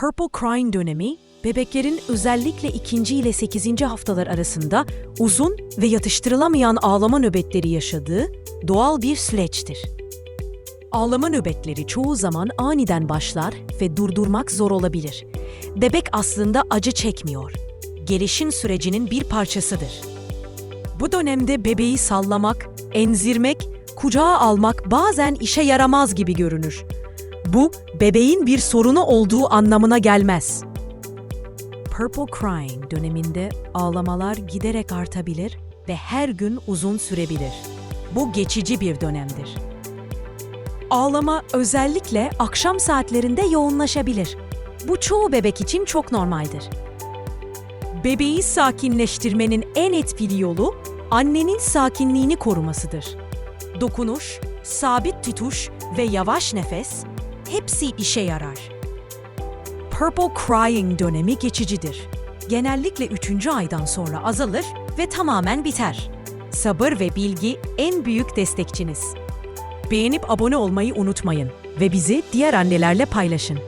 Purple Crying dönemi, bebeklerin özellikle 2. ile 8. haftalar arasında uzun ve yatıştırılamayan ağlama nöbetleri yaşadığı doğal bir süreçtir. Ağlama nöbetleri çoğu zaman aniden başlar ve durdurmak zor olabilir. Bebek aslında acı çekmiyor. Gelişim sürecinin bir parçasıdır. Bu dönemde bebeği sallamak, emzirmek, kucağa almak bazen işe yaramaz gibi görünür. Bu, bebeğin bir sorunu olduğu anlamına gelmez. Purple Crying döneminde ağlamalar giderek artabilir ve her gün uzun sürebilir. Bu geçici bir dönemdir. Ağlama özellikle akşam saatlerinde yoğunlaşabilir. Bu çoğu bebek için çok normaldir. Bebeği sakinleştirmenin en etkili yolu annenin sakinliğini korumasıdır. Dokunuş, sabit tutuş ve yavaş nefes hepsi işe yarar. Purple Crying dönemi geçicidir. Genellikle 3. aydan sonra azalır ve tamamen biter. Sabır ve bilgi en büyük destekçiniz. Beğenip abone olmayı unutmayın ve bizi diğer annelerle paylaşın.